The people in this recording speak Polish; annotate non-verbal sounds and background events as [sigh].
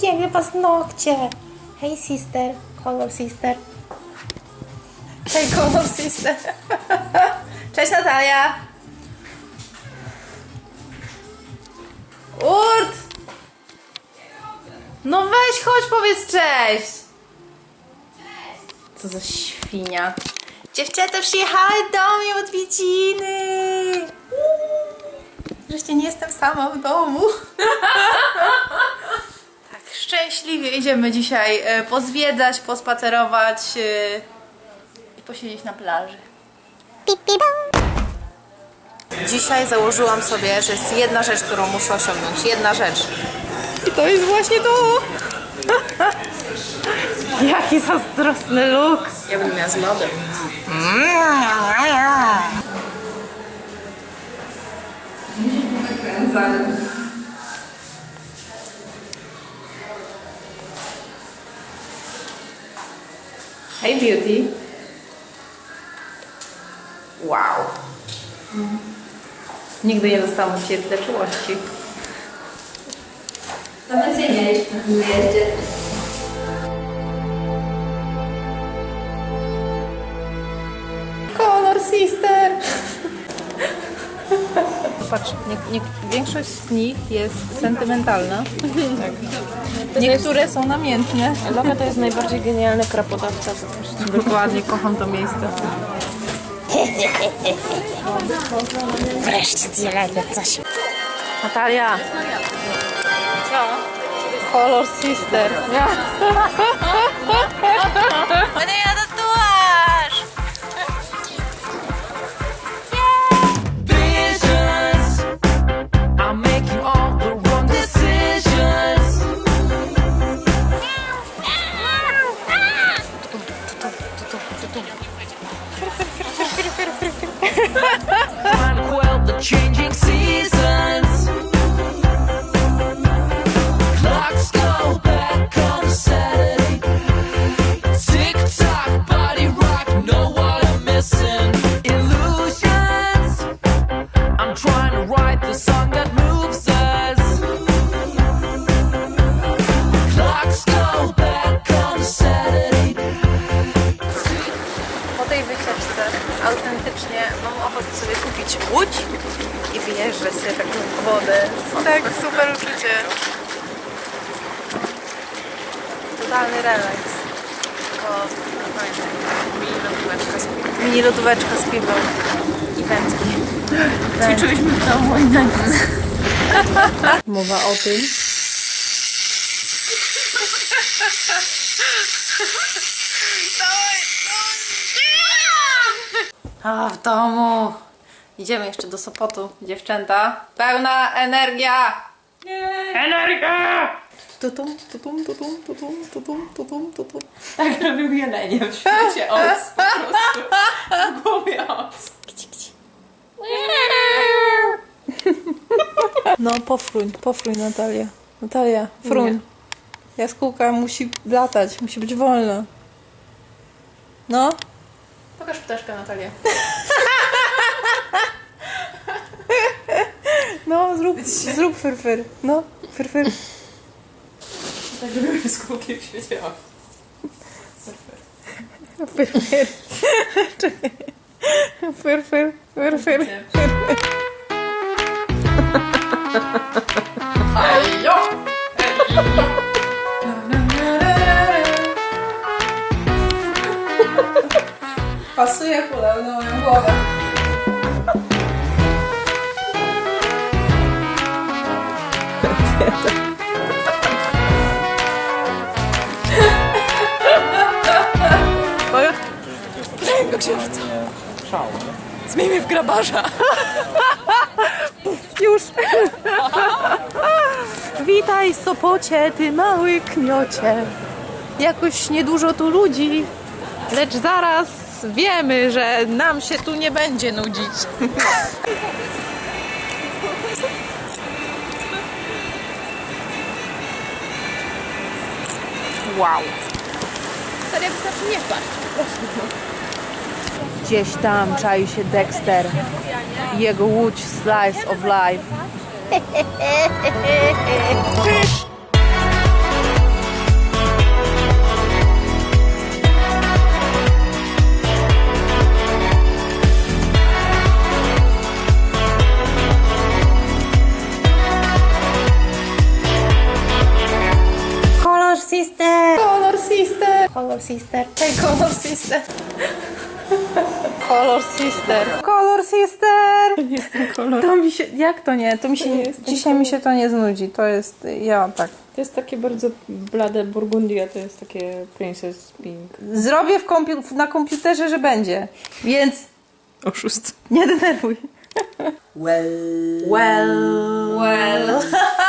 piękne paznokcie. Hej sister, color sister. Hej color sister. [laughs] Cześć Natalia. Urt! No weź, chodź, powiedz cześć. Co za świnia. Dziewczęta przyjechały do mnie odwiedziny. Wreszcie nie jestem sama w domu. [laughs] szczęśliwie idziemy dzisiaj e, pozwiedzać, pospacerować e, i posiedzieć na plaży. Dzisiaj założyłam sobie, że jest jedna rzecz, którą muszę osiągnąć. Jedna rzecz. I to jest właśnie to. [laughs] Jaki zazdrosny look. Ja bym miała z lodem. Beauty. Wow. Nigdy nie dostałam od Ciebie tyle czułości. Nawet nie jeździe. Color sister! Patrz, nie, nie, większość z nich jest sentymentalna. [laughs] Niektóre są namiętne. Loga to jest najbardziej genialny krapodawca. Dokładnie, kocham to miejsce. [laughs] Wreszcie zjelenie coś. Natalia. Co? Color sister. Ja. [laughs] wodę. Tak, super uczucie. Totalny relaks. Tylko pamiętaj, mini lodóweczka z piwem. Mini lodóweczka z piwem i wędki. [gasps] Ćwiczyliśmy w domu i na nic. [laughs] Mowa o tym, A w domu. Idziemy jeszcze do Sopotu, dziewczęta. Pełna energia! Energia! Tutum, tutum, tutum, tutum, tutum, tutum, tutum. Tak robił jelenie w świecie os. Po prostu. W głowie os. [laughs] No, pofruń, pofruń Natalia. Natalia, fruń. Jaskółka musi latać, musi być wolna. No. Pokaż ptaszka, Natalia. No, zrób, zrób fyrfyr. No, fyrfyr. Tak robił z kółkiem w świecie. Fyrfyr. Fyrfyr, fyrfyr. Pasuje kulę na moją głowę. Tego księżyca. Zmiejmy w grabarza. [laughs] Już. [laughs] Witaj Sopocie, ty mały kmiocie. Jakoś niedużo tu ludzi, lecz zaraz wiemy, że nam się tu nie będzie nudzić. [laughs] Wow. Serio wystarczy nie wpaść. Gdzieś tam czai się Dexter jego łódź Slice of Life. Color Sister! Color Sister! Color Sister! Hey, Color Sister! Color Sister! Jest ten kolor. To mi się, jak to nie? To mi się, nie nie jest ten dzisiaj mi się to nie znudzi. To jest, ja tak. To jest takie bardzo blade burgundia, to jest takie Princess Pink. Zrobię w kompiu- na komputerze, że będzie. Więc Oszust. nie denerwuj. Well, Well. Well. [laughs]